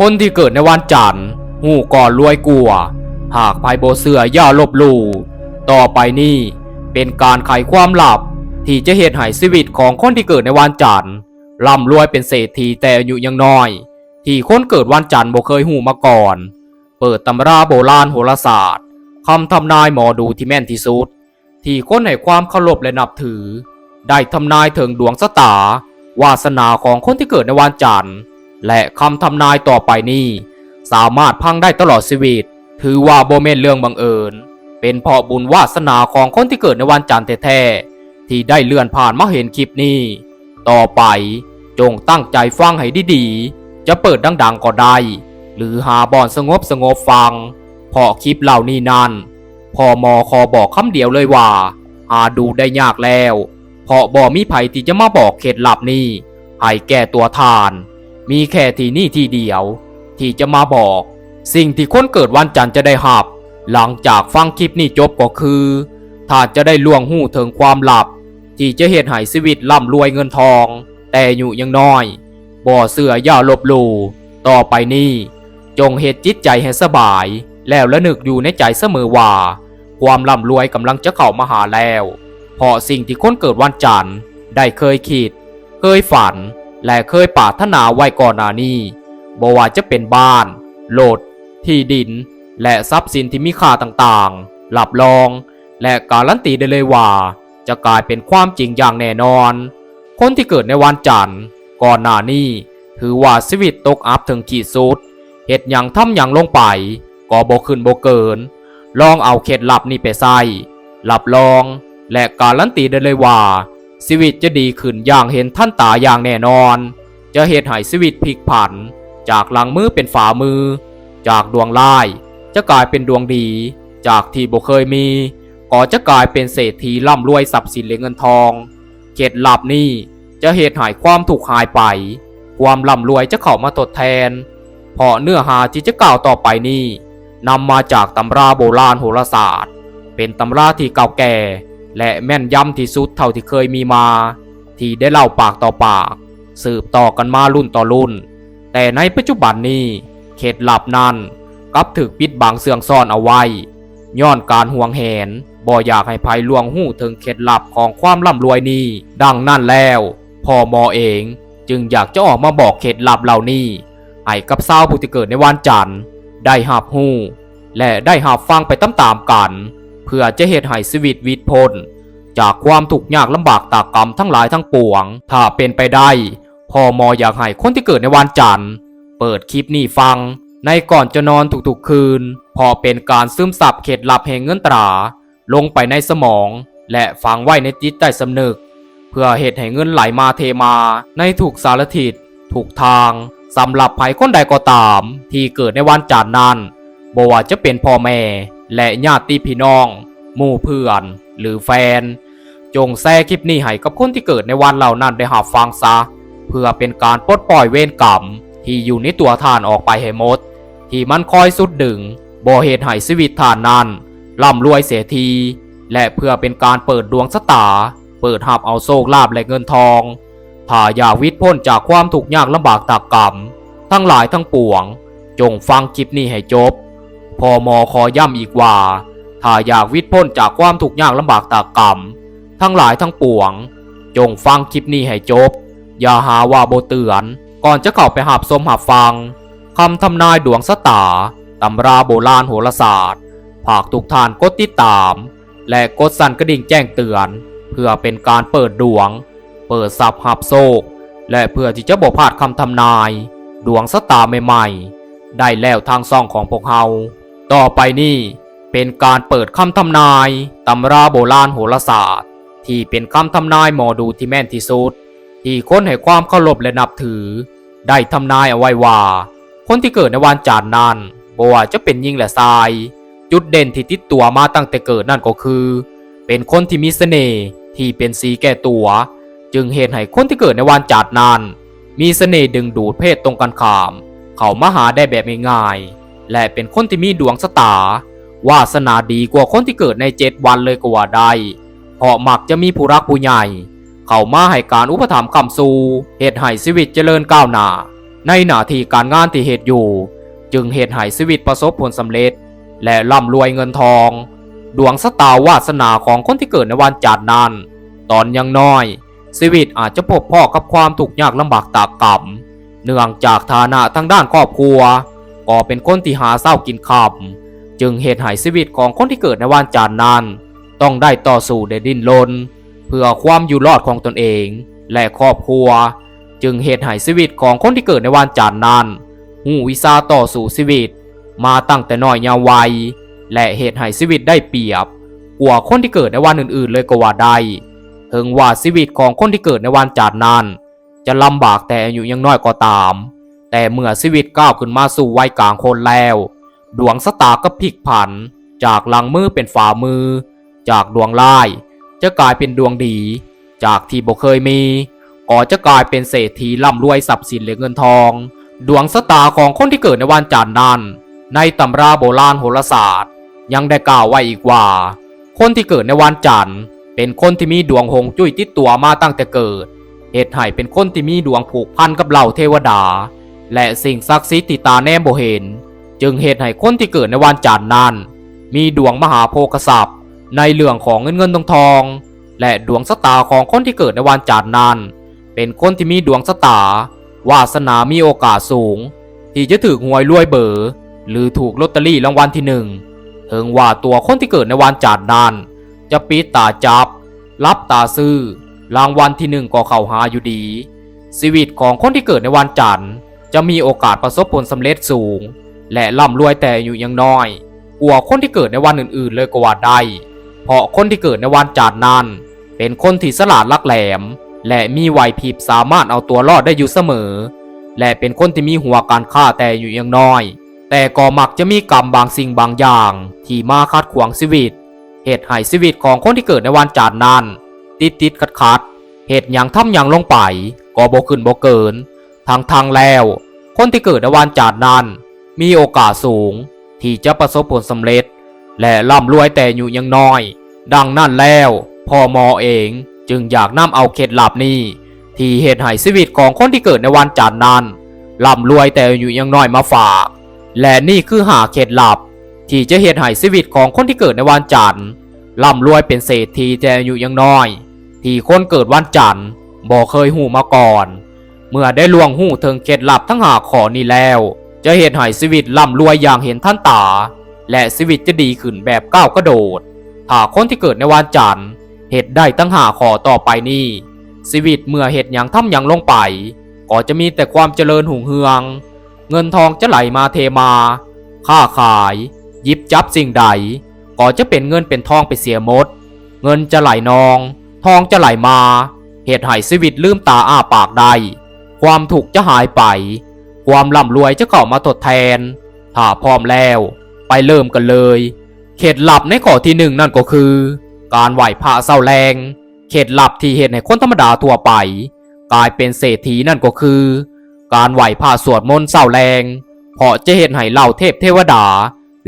คนที่เกิดในวันจันทร์หูก่อนรวยกลัว หากภายโบเสืออย่าลบลู่ต่อไปนี้เป็นการไขความลับ ที่จะเหตุให้ชีวิตของคนที่เกิดในวันจันทร์ร่ำรวยเป็นเศรษฐีแต่อายุยังน้อย ที่คนเกิดวันจันทร์บ่เคยหูมาก่อน เปิดตำราโบราณโหราศาสตร์คำทำนายหมอดูที่แม่นที่สุด ที่คนให้ความเคารพและนับถือ ได้ทำนายถึงดวงชะตา วาสนาของคนที่เกิดในวันจันทร์ และคำทำนายต่อไปนี้ สามารถพังได้ตลอดชีวิต ถือว่าโบเมนเรื่องบังเอิญ เป็นเพราะบุญวาสนาของคนที่เกิดในวันจันทร์แท้ๆที่ได้เลื่อนผ่านมาเห็นคลิปนี้ ต่อไปจงตั้งใจฟังให้ดีๆ จะเปิดดังๆก็ได้ หรือหาบอนสงบสงบฟังเพราะคลิปเหล่านี้นั้นพอมอคอบอกคำเดียวเลยว่า หาดูได้ยากแล้ว เพราะบ่มีไผที่จะมาบอกเคล็ดลับนี้ให้แก่ตัวทาน มีแค่ที่นี่ที่เดียว ที่จะมาบอก สิ่งที่คนเกิดวันจันทร์จะได้หับ หลังจากฟังคลิปนี้จบก็คือถ้านจะได้ล่วงหูถึงความลับ ที่จะเหตุให้ชีวิตร่ำรวยเงินทอง แต่อยู่ยังน้อย บ่อเสือย่าลบหลู่ต่อไปนี้จงเหตุจิตใจให้สบาย แล้วละนึกอยู่ในใจเสมอว่า ความร่ำรวยกำลังจะเข้ามาหาแล้วเพราะสิ่งที่คนเกิดวันจันทร์ได้เคยคิด เคยฝัน และเคยปรารถนาไว้ก่อนหน้านี้บ่ว่าจะเป็นบ้านโหลด ที่ดิน และทรัพย์สินที่มีค่าต่างๆ หลับรอง และการันตีได้เลยว่า จะกลายเป็นความจริงอย่างแน่นอน คนที่เกิดในวันจันทร์ ก่อนหน้านี้ถือว่าชีวิตตกอับถึงขีดสุดเหตุอย่างทำอย่างลงไป ก็บ่ขึ้นบ่เกิน ลองเอาเคล็ดลับนี้ไปใส่หลับรอง และการันตีได้เลยว่า ชีวิตจะดีขึ้นอย่างเห็นท่านตาอย่างแน่นอน จะเหตุให้ชีวิตพลิกผัน จากหลังมือเป็นฝ่ามือ จากดวงร้าย จะกลายเป็นดวงดี จากที่บ่เคยมี ก็จะกลายเป็นเศรษฐีร่ำรวยทรัพย์สินและเงินทองเคล็ดลับนี้จะเหตุหายความถูกหายไป ความร่ำรวยจะเข้ามาทดแทน เพราะเนื้อหาที่จะกล่าวต่อไปนี้นำมาจากตำราโบราณโหราศาสตร์ เป็นตำราที่เก่าแก่ และแม่นยำที่สุดเท่าที่เคยมีมา ที่ได้เล่าปากต่อปาก สืบต่อกันมารุ่นต่อรุ่น แต่ในปัจจุบันนี้เคล็ดลับนั้นกับถึกปิดบังเสื่องซ่อนเอาไว้ ย้อนการห่วงแหนบ่อยากให้ภัยลวงหู้ถึงเคล็ดลับของความร่ำรวยนี้ดังนั้นแล้วพ่อหมอเองจึงอยากจะออกมาบอกเคล็ดลับเหล่านี้ให้กับสาวผู้ที่เกิดในวันจันทร์ ได้หับหู้ และได้หับฟังไปตามๆกัน เพื่อจะเหตุให้ชีวิตวิตพ้นจากความทุกข์ยากลำบากตากกรรมทั้งหลายทั้งปวง ถ้าเป็นไปได้พ่อมออยากให้คนที่เกิดในวันจันทร์ เปิดคลิปนี้ฟัง ในก่อนจะนอนทุกๆคืน พอเป็นการซึมซับเคล็ดลับแห่งเงินตรา ลงไปในสมอง และฝังไว้ในจิตใต้สำนึก เพื่อเหตุให้เงินไหลมาเทมาในถูกสารทิศถูกทางสำหรับภัยคนใดก็ตาม ที่เกิดในวันจันทร์นั้นบ่ว่าจะเป็นพ่อแม่และญาติพี่น้อง หมู่เพื่อน หรือแฟน จงแชร์คลิปนี้ให้กับคนที่เกิดในวันเหล่านั้นได้หาฟังซะ เพื่อเป็นการปลดปล่อยเวรกรรม ที่อยู่ในตัวท่านออกไปให้หมด ที่มันคอยสุดดึงบ่เหตุให้ชีวิตท่านนั้นร่ำรวยเสียที และเพื่อเป็นการเปิดดวงชะตา เปิดหับเอาโชคลาภและเงินทองถ้าอยากวิตพ้นจากความทุกข์ยากลำบากตากกรรม ทั้งหลายทั้งปวง จงฟังคลิปนี้ให้จบ อมอขอย้ำอีกว่า ถ้าอยากวิตพ้นจากความทุกข์ยากลำบากตากกรรม ทั้งหลายทั้งปวง จงฟังคลิปนี้ให้จบ อย่าหาว่าโบเตือน ก่อนจะเข้าไปหับสมหับฟังคำทำนายดวงสตาตำราโบราณโหราศาสตร์ภาคทุกทานกดติดตาม และกดสั่นกระดิ่งแจ้งเตือน เพื่อเป็นการเปิดดวง เปิดสับหับโซก และเพื่อที่จะบอกพลาดคำทำนาย ดวงสตาใหม่ๆ ได้แล้วทางซ่องของพวกเฮา ต่อไปนี้เป็นการเปิดคำทำนายตำราโบราณโหราศาสตร์ ที่เป็นคำทำนายหมอดูที่แม่นที่สุด ที่คนให้ความเคารพและนับถือ ได้ทำนายเอาไว้ว่า คนที่เกิดในวันจันทร์นั้นบ่ว่าจะเป็นยิงและทราย จุดเด่นที่ติดตัวมาตั้งแต่เกิดนั่นก็คือ เป็นคนที่มีเสน่ห์ที่เป็นสีแก่ตัว จึงเหตุให้คนที่เกิดในวันจันทร์นั้น มีเสน่ห์ดึงดูดเพศตรงกันข้าม เขามาหาได้แบบง่ายๆ และเป็นคนที่มีดวงสตาวาสนาดีกว่าคนที่เกิดในเจ็ดวันเลยก็ว่าได้เพราะมักจะมีผู้รักผู้ใหญ่ เข้ามาให้การอุปถัมภ์คำสู่เหตุให้ชีวิตเจริญก้าวหน้า ในหน้าที่การงานที่เหตุอยู่ จึงเหตุให้ชีวิตประสบผลสำเร็จ และร่ำรวยเงินทอง ดวงสตาวาสนาของคนที่เกิดในวันจันทร์นั้น ตอนยังน้อยชีวิตอาจจะพบพ่อกับความทุกข์ยากลำบากตากกรรมเนื่องจากฐานะทางด้านครอบครัว ก็เป็นคนที่หาเศร้ากินคำจึงเหตุให้ชีวิตของคนที่เกิดในวันจันทร์นั้น ต้องได้ต่อสู้ได้ดิ้นรนเพื่อความอยู่รอดของตนเอง และครอบครัว จึงเหตุให้ชีวิตของคนที่เกิดในวันจันทร์นั้นหูวิชาต่อสู้ชีวิต มาตั้งแต่น้อยยาววัย และเหตุให้ชีวิตได้เปรียบกว่าคนที่เกิดในวันอื่นๆ เลยก็ว่าได้ถึงว่าชีวิตของคนที่เกิดในวันจันทร์นั้น จะลำบากแต่อายุยังน้อยก็ตาม แต่เมื่อชีวิตก้าวขึ้นมาสู่วัยกลางคนแล้ว ดวงสตาร์ก็พลิกผัน จากหลังมือเป็นฝ่ามือ จากดวงร้าย จะกลายเป็นดวงดี จากที่บ่เคยมีก็จะกลายเป็นเศรษฐีร่ำรวยทรัพย์สินและเงินทอง ดวงสตาร์ของคนที่เกิดในวันจันทร์นั้น ในตำราโบราณโหราศาสตร์ ยังได้กล่าวไว้อีกว่า คนที่เกิดในวันจันทร์ เป็นคนที่มีดวงหงจุ้ยติดตัวมาตั้งแต่เกิดเหตุให้เป็นคนที่มีดวงผูกพันกับเหล่าเทวดา และสิ่งศักดิ์สิทธิ์ที่ตาแนมบ่เห็น จึงเหตุให้คนที่เกิดในวันจันทร์นั้น มีดวงมหาโภคทรัพย์ในเรื่องของเงินเงินทองทอง และดวงสตาของคนที่เกิดในวันจันทร์นั้น เป็นคนที่มีดวงสตาวาสนามีโอกาสสูง ที่จะถูกหวยรวยเบอร์หรือถูกลอตเตอรี่รางวัลที่หนึ่งถึงว่าตัวคนที่เกิดในวันจันทร์นั้น จะปิดตาจับ รับตาซื้อรางวัลที่หนึ่งก็เข้าหาอยู่ดี ชีวิตของคนที่เกิดในวันจันทร์ จะมีโอกาสประสบผลสำเร็จสูง และร่ำรวยแต่อยู่ยังน้อยกว่าคนที่เกิดในวันอื่นๆ เลยก็ว่าได้เพราะคนที่เกิดในวันจันนั้น เป็นคนที่สลาดลักแหลม และมีไหวพริบสามารถเอาตัวรอดได้อยู่เสมอ และเป็นคนที่มีหัวการฆ่าแต่อยู่ยังน้อย แต่ก็มักจะมีกรรมบางสิ่งบางอย่าง ที่มาคัดขวางชีวิตเหตุให้ชีวิตของคนที่เกิดในวันจันนั้นติดติดขัดขัดเหตุอย่างทำอย่างลงไปก็บ่ขึ้นบ่เกินทางทางแล้ว คนที่เกิดในวันจันทร์นั้น มีโอกาสสูง ที่จะประสบผลสำเร็จ และร่ำรวยแต่อยู่ยังน้อย ดังนั้นแล้วพ่อหมอเองจึงอยากนำเอาเคล็ดลับนี้ ที่เหตุให้ชีวิตของคนที่เกิดในวันจันทร์นั้นร่ำรวยแต่อยู่ยังน้อยมาฝาก และนี่คือหาเคล็ดลับ ที่จะเหตุให้ชีวิตของคนที่เกิดในวันจันทร์ร่ำรวยเป็นเศรษฐีแต่อายุยังน้อย ที่คนเกิดวันจันทร์บ่เคยหูมาก่อน เมื่อได้ลวงหูถึงเคล็ดลับทั้งหาขอนี้แล้ว จะเหตุให้ชีวิตร่ำรวยอย่างเห็นท่านตา และชีวิตจะดีขึ้นแบบก้าวกระโดด ถ้าคนที่เกิดในวันจันทร์เหตุได้ตั้งหาขอต่อไปนี้ชีวิตเมื่อเหตุอย่างทำอย่างลงไป ก็จะมีแต่ความเจริญหุ่งเฮือง เงินทองจะไหลมาเทมา ค้าขายยิบจับสิ่งใด ก็จะเป็นเงินเป็นทองไปเสียหมด เงินจะไหลนอง ทองจะไหลมา เหตุให้ชีวิตลืมตาอ้าปากได้ ความถูกจะหายไป ความร่ำรวยจะเข้ามาทดแทน ถ้าพร้อมแล้ว ไปเริ่มกันเลย เขตหลับในข้อที่หนึ่งนั่นก็คือ การไหวพระเศร้าแรง เขตหลับที่เห็นให้คนธรรมดาทั่วไป กลายเป็นเศรษฐีนั่นก็คือ การไหวพระสวดมนต์เศร้าแรง เพราะจะเห็นให้เหล่าเทพเทวดา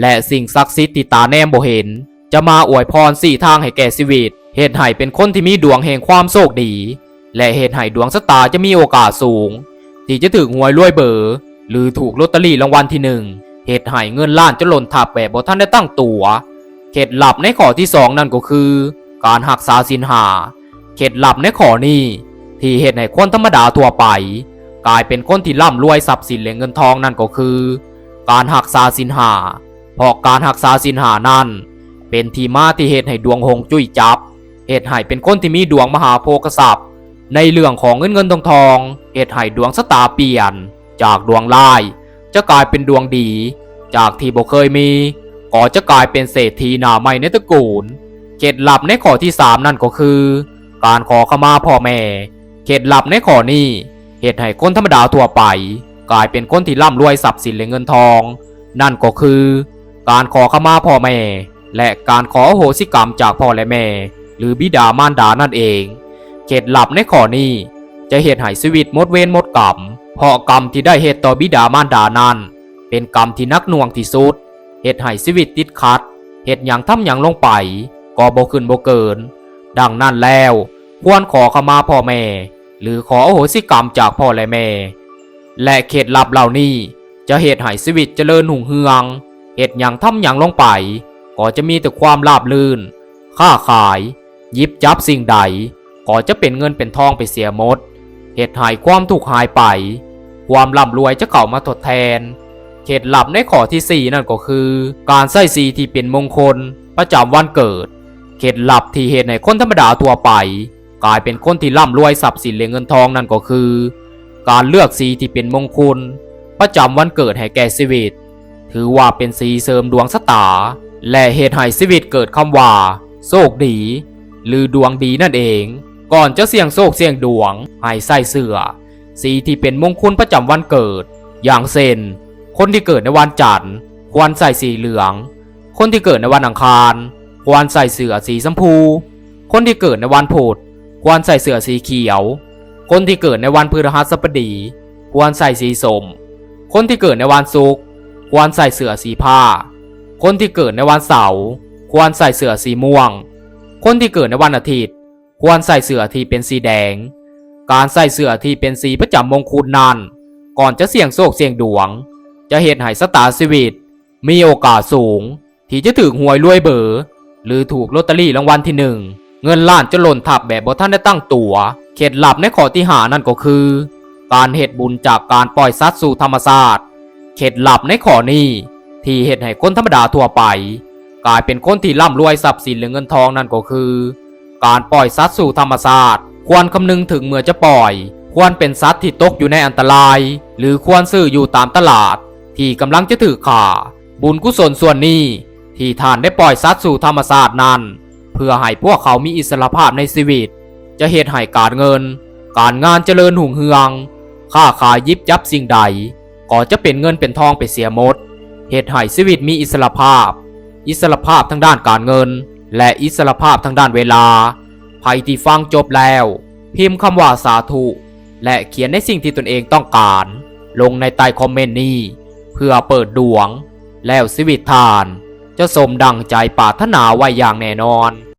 และสิ่งศักดิ์สิทธิ์ที่ตาแนมบ่เห็น จะมาอวยพรสี่ทางให้แก่ชีวิตเหตุให้เป็นคนที่มีดวงแห่งความโชคดี และเหตุให้ดวงชะตาจะมีโอกาสสูง ที่จะถึงหวยรวยเบอร์หรือถูกลอตเตอรี่รางวัลที่หนึ่งเหตุให้เงินล้านจะหล่นทับแบบบ่ท่านได้ตั้งตัวเคล็ดลับในข้อที่สองนั่นก็คือ การหักษาสินหาเคล็ดลับในข้อนี้ ที่เหตุให้คนธรรมดาทั่วไป กลายเป็นคนที่ร่ำรวยทรัพย์สินและเงินทองนั่นก็คือ การหักษาสินหาเพราะการหักษาสินหานั้นเป็นที่มาที่เหตุให้ดวงหงจุ้ยจับเหตุให้เป็นคนที่มีดวงมหาโภคทรัพย์ ในเรื่องของเงินเงินทองทองเหตุให้ดวงสตาเปลี่ยน จากดวงร้าย จะกลายเป็นดวงดี จากที่บ่เคยมี ก็จะกลายเป็นเศรษฐีหน้าใหม่ในตระกูลเคล็ดลับในข้อที่3นั่นก็คือ การขอขมาพ่อแม่เคล็ดลับในข้อนี้เหตุให้คนธรรมดาทั่วไป กลายเป็นคนที่ร่ำรวยทรัพย์สินและเงินทอง นั่นก็คือ การขอขมาพ่อแม่ และการขออโหสิกรรมจากพ่อและแม่ หรือบิดามารดานั่นเอง เคล็ดลับในข้อนี้ จะเหตุให้ชีวิตหมดเวรหมดกรรมเพราะกรรมที่ได้เหตุต่อบิดามารดานั้น เป็นกรรมที่นักหน่วงที่สุดเหตุให้ชีวิตติดขัดเหตุอย่างทำอย่างลงไปก็บ่ขึ้นบ่เกิน ดังนั้นแล้ว ควรขอขมาพ่อแม่ หรือขออโหสิกรรมจากพ่อและแม่ และเคล็ดลับเหล่านี้ จะเหตุให้ชีวิตเจริญหุ่งเฮืองเหตุอย่างทำอย่างลงไป ก็จะมีแต่ความราบลื่น ค้าขาย ยิบจับสิ่งใด ก็จะเป็นเงินเป็นทองไปเสียหมดเหตุหายความถูกหายไป ความร่ำรวยจะเข้ามาทดแทนเคล็ดลับในข้อที่ 4 นั่นก็คือ การใส่สีที่เป็นมงคล ประจำวันเกิด เคล็ดลับที่เหตุในคนธรรมดาทั่วไป กลายเป็นคนที่ร่ำรวยทรัพย์สินและเงินทองนั่นก็คือ การเลือกสีที่เป็นมงคล ประจำวันเกิดให้แก่ชีวิต ถือว่าเป็นสีเสริมดวงชะตา และเหตุให้ชีวิตเกิดคำว่า โชคดี หรือดวงดีนั่นเอง ก่อนจะเสี่ยงโชคเสี่ยงดวงให้ใส่เสื้อ สีที่เป็นมงคลประจำวันเกิด อย่างเช่นคนที่เกิดในวันจันทร์ควรใส่สีเหลือง คนที่เกิดในวันอังคาร ควรใส่เสื้อสีชมพู คนที่เกิดในวันพุธควรใส่เสื้อสีเขียว คนที่เกิดในวันพฤหัสบดี ควรใส่สีส้มคนที่เกิดในวันศุกร์ควรใส่เสื้อสีผ้า คนที่เกิดในวันเสาร์ควรใส่เสื้อสีม่วง คนที่เกิดในวันอาทิตย์ ควรใส่เสื้อที่เป็นสีแดง การใส่เสื้อที่เป็นสีประจำมงคลนั้น ก่อนจะเสี่ยงโชคเสี่ยงดวง จะเหตุให้สตาร์ชีวิต มีโอกาสสูง ที่จะถึงหวยรวยเบอร์หรือถูกลอตเตอรี่รางวัลที่หนึ่งเงินล้านจะหล่นทับแบบบ่ท่านได้ตั้งตัวเคล็ดลับในข้อที่หานั่นก็คือ การเหตุบุญจากการปล่อยสัตว์สู่ธรรมชาสติเคล็ดลับในข้อนี้ที่เหตุให้คนธรรมดาทั่วไป กลายเป็นคนที่ร่ำรวยทรัพย์สินหรือเงินทองนั่นก็คือ การปล่อยสัตว์สู่ธรรมชาติควรคำนึงถึงเมื่อจะปล่อย ควรเป็นสัตว์ที่ตกอยู่ในอันตราย หรือควรซื้ออยู่ตามตลาด ที่กำลังจะถือข่า บุญกุศลส่วนนี้ ที่ท่านได้ปล่อยสัตว์สู่ธรรมชาตินั้น เพื่อให้พวกเขามีอิสรภาพในชีวิต จะเหตุให้การเงิน การงานเจริญหุ่งเฮืองค้าขายยิบยับสิ่งใด ก็จะเป็นเงินเป็นทองไปเสียหมดเหตุให้ชีวิตมีอิสรภาพ อิสรภาพทางด้านการเงิน และอิสรภาพทางด้านเวลาภัยที่ฟังจบแล้ว พิมพ์คำว่าสาธุ และเขียนในสิ่งที่ตนเองต้องการ ลงในใต้คอมเมนต์นี้ เพื่อเปิดดวง แล้วสิวิตทาน จะสมดังใจปรารถนาไว้อย่างแน่นอน